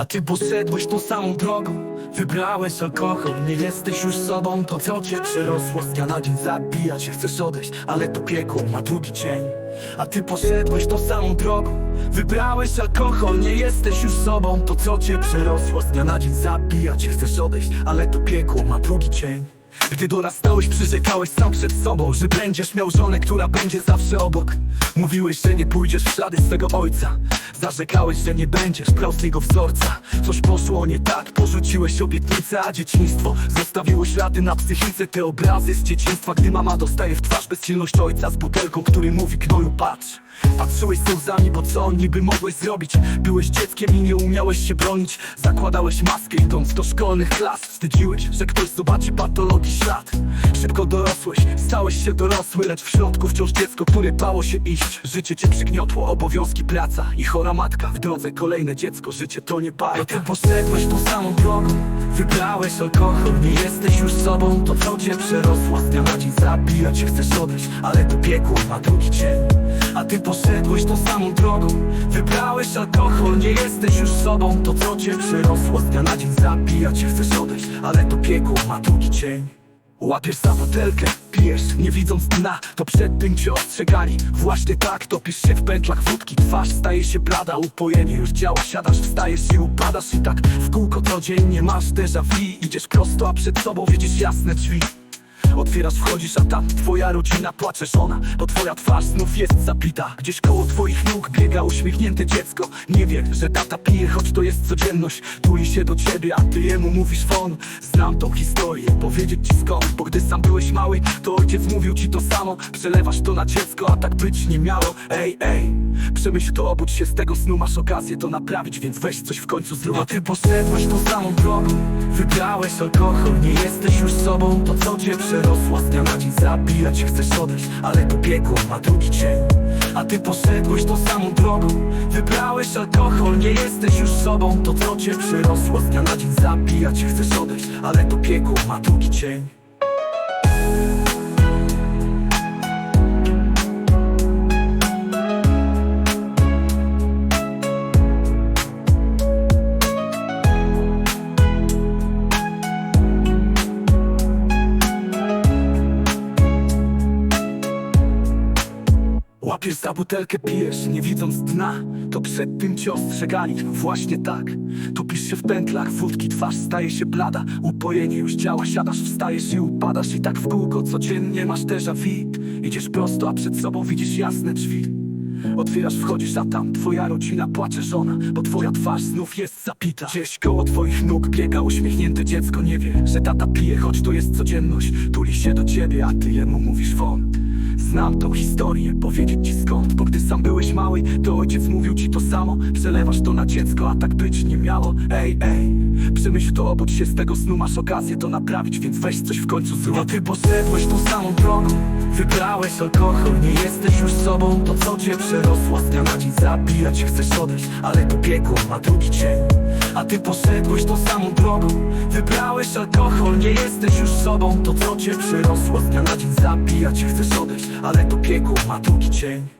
A ty poszedłeś tą samą drogą Wybrałeś alkohol, nie jesteś już sobą To co cię przerosło, z dnia na dzień zabija cię Chcesz odejść, ale to piekło ma drugi dzień A ty poszedłeś tą samą drogą Wybrałeś alkohol, nie jesteś już sobą To co cię przerosło, z dnia na dzień zabija cię Chcesz odejść, ale to piekło ma drugi dzień gdy dorastałeś, przyrzekałeś sam przed sobą Że będziesz miał żonę, która będzie zawsze obok. Mówiłeś, że nie pójdziesz w ślady swego ojca. Zarzekałeś, że nie będziesz brał z niego wzorca. Coś poszło nie tak, porzuciłeś obietnicę A dzieciństwo zostawiło ślady na psychice. Te obrazy z dzieciństwa, gdy mama dostaje w twarz Bezsilność ojca z butelką, który mówi gnoju patrz. Patrzyłeś łzami, bo co niby mogłeś zrobić? Byłeś dzieckiem i nie umiałeś się bronić. Zakładałeś maskę idąc do szkolnych klas. Wstydziłeś, że ktoś zobaczy ślad. Szybko dorosłeś, stałeś się dorosły Lecz w środku wciąż dziecko, które bało się iść. Życie cię przygniotło, obowiązki, praca i chora matka. W drodze kolejne dziecko, życie to nie bajka Ty poszedłeś tą samą drogą Wybrałeś alkohol, nie jesteś już sobą To co cię przerosło, dnia na dzień zabija Chcesz odejść, ale to piekło ma drugi dzień a ty poszedłeś tą samą drogą. Wybrałeś alkohol, nie jesteś już sobą To co cię przerosło, dnia na dzień zabija Chcesz odejść, ale to piekło ma drugi cień Łapiesz za butelkę, pijesz, nie widząc dna. To przed tym cię ostrzegali. Właśnie tak, topisz się w pętlach wódki. Twarz staje się blada, upojenie już działa. Siadasz, wstajesz i upadasz I tak w kółko codziennie masz déjà vu. Idziesz prosto, a przed sobą widzisz jasne drzwi Otwierasz, wchodzisz, a tam twoja rodzina płacze. Żona Bo twoja twarz znów jest zapita Gdzieś koło twoich nóg biega uśmiechnięte dziecko. Nie wie, że tata pije, choć to jest codzienność. Tuli się do ciebie, a ty jemu mówisz won. Znam tą historię, powiedzieć ci skąd Bo gdy sam byłeś mały, to ojciec mówił ci to samo. Przelewasz to na dziecko, a tak być nie miało. Ej, ej, przemyśl to, obudź się z tego snu Masz okazję to naprawić, więc weź coś w końcu zrób A ty poszedłeś tą samą drogą Wybrałeś alkohol, nie jesteś już sobą. To co cię przerosło, z dnia na dzień? Zabija cię Chcesz odejść, ale to piekło ma drugi dzień A ty poszedłeś tą samą drogą Wybrałeś alkohol, nie jesteś już sobą. To co cię przerosło, z dnia na dzień? Zabija cię Chcesz odejść, ale to piekło ma drugi dzień Łapiesz za butelkę, pijesz, nie widząc dna? To przed tym cię ostrzegali, właśnie tak. Topisz się w pętlach wódki, twarz staje się blada. Upojenie już działa, siadasz, wstajesz i upadasz. I tak w kółko codziennie masz déjà vu. Idziesz prosto, a przed sobą widzisz jasne drzwi. Otwierasz, wchodzisz, a tam twoja rodzina płacze żona. Bo twoja twarz znów jest zapita. Gdzieś koło twoich nóg biega uśmiechnięte dziecko. Nie wie, że tata pije, choć to jest codzienność. Tuli się do ciebie, a ty jemu mówisz won Znam tą historię, powiedzieć ci skąd Bo gdy sam byłeś mały, to ojciec mówił ci to samo. Przelewasz to na dziecko, a tak być nie miało. Ej, ej, przemyśl to, obudź się z tego snu Masz okazję to naprawić, więc weź coś w końcu zrób A ty poszedłeś tą samą drogą Wybrałeś alkohol, nie jesteś już sobą. To co cię przerosło, z dnia na dzień zabija cię Chcesz odejść, ale to piekło ma drugi dzień A ty poszedłeś tą samą drogą Wybrałeś alkohol, nie jesteś już sobą. To co cię przerosło, z dnia na dzień zabija cię Chcesz odejść, ale to piekło ma drugi dzień